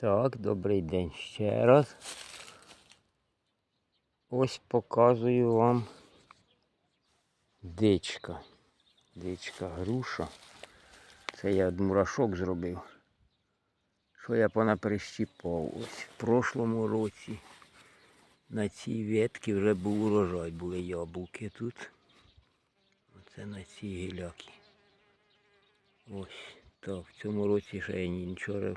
Так, добрий день ще раз. Ось показую вам дичка. Дичка груша. Це я мурашок зробив. Що я понаперещіпав. Ось в прошлому році на цій ветці вже був урожай, були яблуки тут. Оце на цій гілякі. Ось так, в цьому році ще я нічого.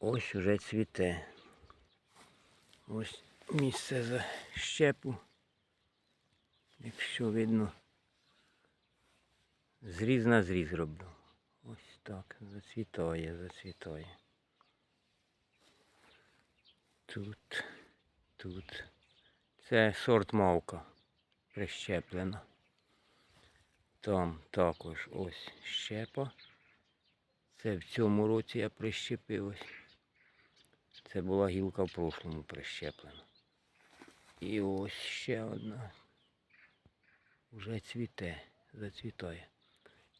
Ось вже цвіте. Ось місце за щепу. Якщо видно, зріз на зріз роблю. Ось так, зацвітає, зацвітає. Тут, тут. Це сорт мавка прищеплена. Там також ось щепа. Це в цьому році я прищепив ось. Це була гілка в прошлому прищеплена. І ось ще одна. Уже цвіте, зацвітає.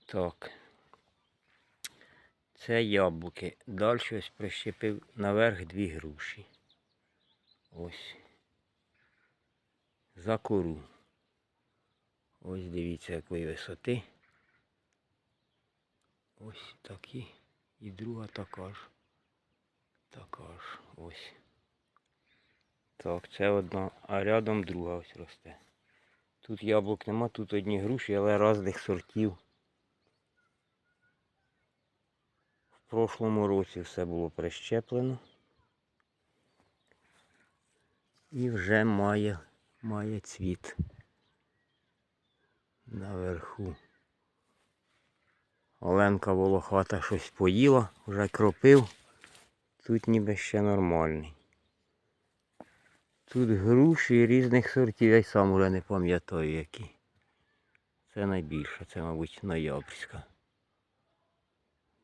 Так. Це яблуки. Далі ось прищепив наверх дві груші. Ось. За кору. Ось дивіться, якої висоти. Ось такі. І друга така ж. Така ж. Ось. Так, це одна, а рядом друга ось росте. Тут яблук нема, тут одні груші, але різних сортів. В прошлому році все було прищеплено. І вже має, має цвіт наверху. Оленка волохата щось поїла, вже кропив. Тут ніби ще нормальний. Тут груші різних сортів, я й сам уже не пам'ятаю які. Це найбільше, це, мабуть, ноябрьська.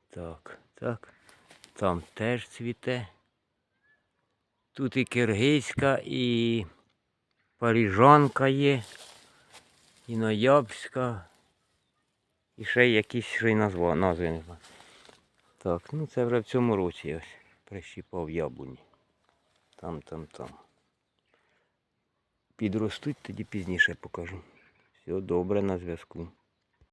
Так, так. Там теж цвіте. Тут і киргизька, і паріжанка є, і ноябрьська, і ще якісь ще й назви не знаю. Так, ну це вже в цьому році ось прищіпав яблуні. Там, там, там. Підростуть, тоді пізніше покажу. Все добре на зв'язку.